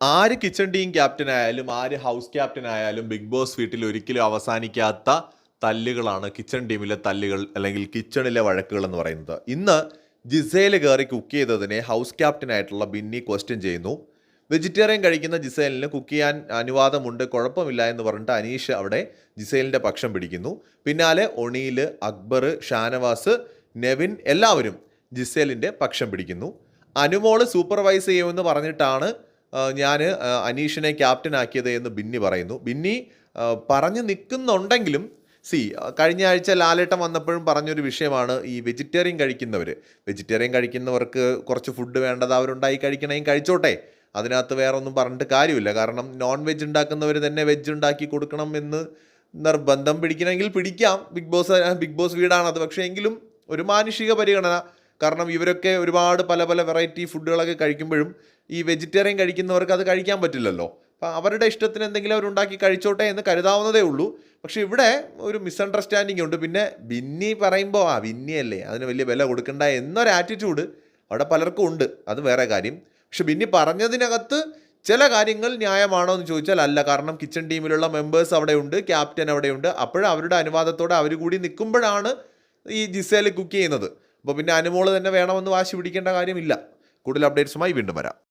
ആര് kitchen team captain ആയാലും ആര് ഹൗസ് ക്യാപ്റ്റൻ ആയാലും ബിഗ് ബോസ് വീട്ടിൽ ഒരിക്കലും അവസാനിക്കാത്ത തല്ലുകളാണ് കിച്ചൺ ടീമിലെ തല്ലുകൾ അല്ലെങ്കിൽ കിച്ചണിലെ വഴക്കുകൾ എന്ന് പറയുന്നത്. ഇന്ന് ജിസേൽ കയറി കുക്ക് ചെയ്തതിനെ ഹൗസ് ക്യാപ്റ്റൻ ആയിട്ടുള്ള ബിന്നി ക്വസ്റ്റ്യൻ ചെയ്യുന്നു. വെജിറ്റേറിയൻ കഴിക്കുന്ന ജിസേലിന് കുക്ക് ചെയ്യാൻ അനുവാദമുണ്ട് കുഴപ്പമില്ല എന്ന് പറഞ്ഞിട്ട് അനീഷ് അവിടെ ജിസേലിന്റെ പക്ഷം പിടിക്കുന്നു. പിന്നാലെ ഒണീൽ അക്ബർ ഷാനവാസ് നെവിൻ എല്ലാവരും ജിസേലിന്റെ പക്ഷം പിടിക്കുന്നു. അനുമോൾ സൂപ്പർവൈസ് ചെയ്യുമെന്ന് പറഞ്ഞിട്ടാണ് ഞാൻ അനീഷിനെ ക്യാപ്റ്റൻ ആക്കിയത് എന്ന് ബിന്നി പറയുന്നു. ബിന്നി പറഞ്ഞു നിൽക്കുന്നുണ്ടെങ്കിലും സി കഴിഞ്ഞ ആഴ്ച ലാലേട്ടം വന്നപ്പോഴും പറഞ്ഞൊരു വിഷയമാണ് ഈ വെജിറ്റേറിയൻ കഴിക്കുന്നവർ വെജിറ്റേറിയൻ കഴിക്കുന്നവർക്ക് കുറച്ച് ഫുഡ് വേണ്ടത് അവരുണ്ടായി കഴിക്കണമെങ്കിൽ കഴിച്ചോട്ടെ. അതിനകത്ത് വേറെ ഒന്നും പറഞ്ഞിട്ട് കാര്യമില്ല. കാരണം നോൺ വെജ് ഉണ്ടാക്കുന്നവർ തന്നെ വെജ് ഉണ്ടാക്കി കൊടുക്കണം എന്ന് നിർബന്ധം പിടിക്കണമെങ്കിൽ പിടിക്കാം. ബിഗ് ബോസ് ബിഗ് ബോസ് വീടാണത്. പക്ഷേ എങ്കിലും ഒരു മാനുഷിക പരിഗണന കാരണം ഇവരൊക്കെ ഒരുപാട് പല പല വെറൈറ്റി ഫുഡുകളൊക്കെ കഴിക്കുമ്പോഴും ഈ വെജിറ്റേറിയൻ കഴിക്കുന്നവർക്ക് അത് കഴിക്കാൻ പറ്റില്ലല്ലോ. അപ്പം അവരുടെ ഇഷ്ടത്തിന് എന്തെങ്കിലും അവരുണ്ടാക്കി കഴിച്ചോട്ടെ എന്ന് കരുതാവുന്നതേ ഉള്ളൂ. പക്ഷേ ഇവിടെ ഒരു മിസ്അണ്ടർസ്റ്റാൻഡിങ് ഉണ്ട്. പിന്നെ ബിന്നി പറയുമ്പോൾ ആ ബിന്നിയല്ലേ അതിന് വലിയ വില കൊടുക്കണ്ട എന്നൊരു ആറ്റിറ്റ്യൂഡ് അവിടെ പലർക്കും ഉണ്ട്. അത് വേറെ കാര്യം. പക്ഷെ ബിന്നി പറഞ്ഞതിനകത്ത് ചില കാര്യങ്ങൾ ന്യായമാണോ എന്ന് ചോദിച്ചാൽ അല്ല. കാരണം കിച്ചൺ ടീമിലുള്ള മെമ്പേഴ്സ് അവിടെയുണ്ട് ക്യാപ്റ്റൻ അവിടെയുണ്ട്. അപ്പോഴും അവരുടെ അനുവാദത്തോടെ അവർ കൂടി നിൽക്കുമ്പോഴാണ് ഈ ജിസേൽ കുക്ക് ചെയ്യുന്നത്. അപ്പോൾ പിന്നെ അനുമോൾ തന്നെ വേണമെന്ന് വാശി പിടിക്കേണ്ട കാര്യമില്ല. കൂടുതൽ അപ്ഡേറ്റ്സുമായി വീണ്ടും വരാം.